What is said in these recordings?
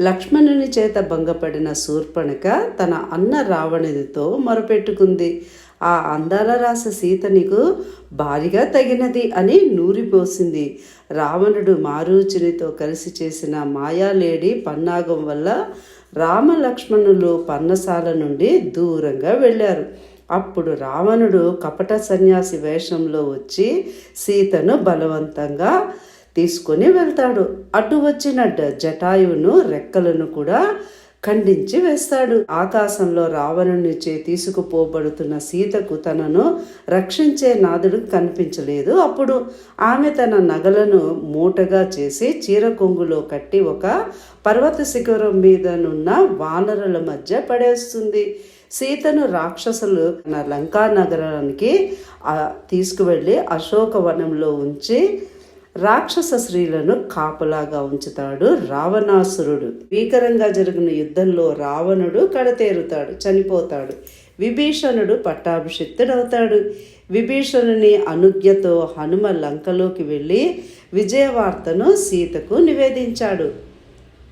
లక్ష్మణుని చేత భంగపడిన శూర్పణక తన అన్న రావణునితో మొరపెట్టుకుంది. ఆ అందాల రాస సీత నీకు భారీగా తగినది అని నూరిపోసింది. రావణుడు మారూచునితో కలిసి చేసిన మాయాలేడి పన్నాగం వల్ల రామలక్ష్మణులు పన్నసాల నుండి దూరంగా వెళ్ళారు. అప్పుడు రావణుడు కపట సన్యాసి వేషంలో వచ్చి సీతను బలవంతంగా తీసుకొని వెళ్తాడు. అటు వచ్చిన జటాయువును రెక్కలను కూడా ఖండించి వేస్తాడు. ఆకాశంలో రావణుని చే తీసుకుపోబడుతున్న సీతకు తనను రక్షించే నాదుడు కనిపించలేదు. అప్పుడు ఆమె తన నగలను మూటగా చేసి చీర కొంగులో కట్టి ఒక పర్వత శిఖరం మీదనున్న వానరుల మధ్య పడేస్తుంది. సీతను రాక్షసులు తన లంకా నగరానికి తీసుకువెళ్ళి అశోకవనంలో ఉంచి రాక్షస స్త్రీలను కాపలాగా ఉంచుతాడు రావణాసురుడు. భీకరంగా జరిగిన యుద్ధంలో రావణుడు కడతేరుతాడు చనిపోతాడు. విభీషణుడు పట్టాభిషిక్తుడవుతాడు. విభీషణుని అనుజ్ఞతో హనుమ లంకలోకి వెళ్ళి విజయవార్తను సీతకు నివేదించాడు.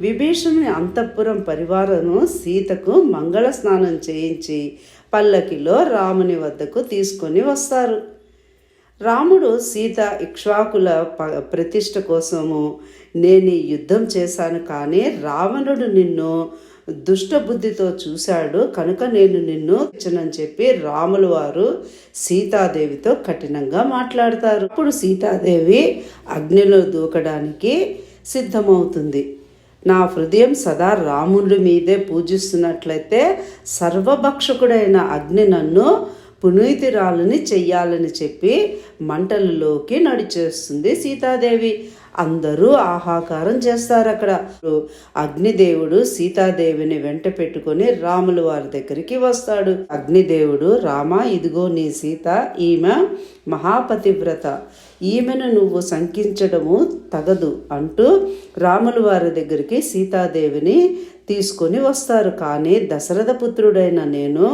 విభీషణుని అంతఃపురం పరివారను సీతకు మంగళ స్నానం చేయించి పల్లకిలో రాముని వద్దకు తీసుకొని వస్తారు. రాముడు సీత ఇక్ష్వాకుల ప ప్రతిష్ట కోసము నేను యుద్ధం చేశాను కానీ రావణుడు నిన్ను దుష్టబుద్ధితో చూశాడు. కనుక నేను నిన్ను ఇచ్చనని చెప్పి రాముల వారు సీతాదేవితో కఠినంగా మాట్లాడతారు. అప్పుడు సీతాదేవి అగ్నిలో దూకడానికి సిద్ధమవుతుంది. నా హృదయం సదా రాముడి మీదే పూజిస్తున్నట్లయితే సర్వభక్షకుడైన అగ్ని నన్ను పునీతిరాలని చెయ్యాలని చెప్పి మంటలలోకి నడిచేస్తుంది సీతాదేవి. అందరూ ఆహాకారం చేస్తారు అక్కడ అగ్నిదేవుడు సీతాదేవిని వెంట పెట్టుకొని రాములు వారి దగ్గరికి వస్తాడు. అగ్నిదేవుడు రామ ఇదిగో నీ సీత ఈమె మహాపతివ్రత. ఈమెను నువ్వు శంకించడము తగదు అంటూ రాములు వారి దగ్గరికి సీతాదేవిని తీసుకొని వస్తారు. కానీ దశరథ పుత్రుడైన నేను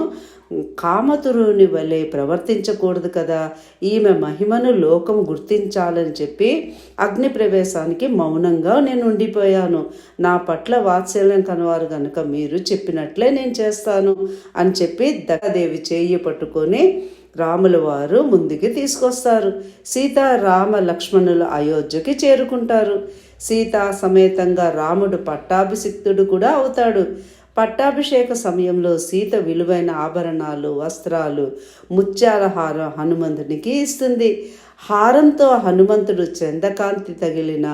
కామతురుని వలె ప్రవర్తించకూడదు కదా. ఈమె మహిమను లోకం గుర్తించాలని చెప్పి అగ్ని ప్రవేశానికి మౌనంగా నేను ఉండిపోయాను. నా పట్ల వాత్సల్యం కనవారు గనుక మీరు చెప్పినట్లే నేను చేస్తాను అని చెప్పి దక్కదేవి చేయి పట్టుకొని రాముల వారు ముందుకి తీసుకొస్తారు. సీత రామ లక్ష్మణులు అయోధ్యకి చేరుకుంటారు. సీతా సమేతంగా రాముడు పట్టాభిషిక్తుడు కూడా అవుతాడు. పట్టాభిషేక సమయంలో సీత విలువైన ఆభరణాలు వస్త్రాలు ముత్యాల హారం హనుమంతునికి ఇస్తుంది. హారంతో హనుమంతుడు చందకాంతి తగిలిన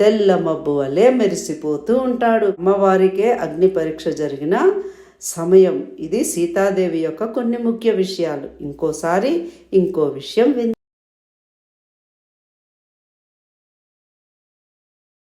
తెల్ల మబ్బు వలె మెరిసిపోతూ ఉంటాడు. అమ్మవారికే అగ్ని పరీక్ష జరిగిన సమయం. ఇది సీతాదేవి యొక్క కొన్ని ముఖ్య విషయాలు. ఇంకోసారి ఇంకో విషయం విన్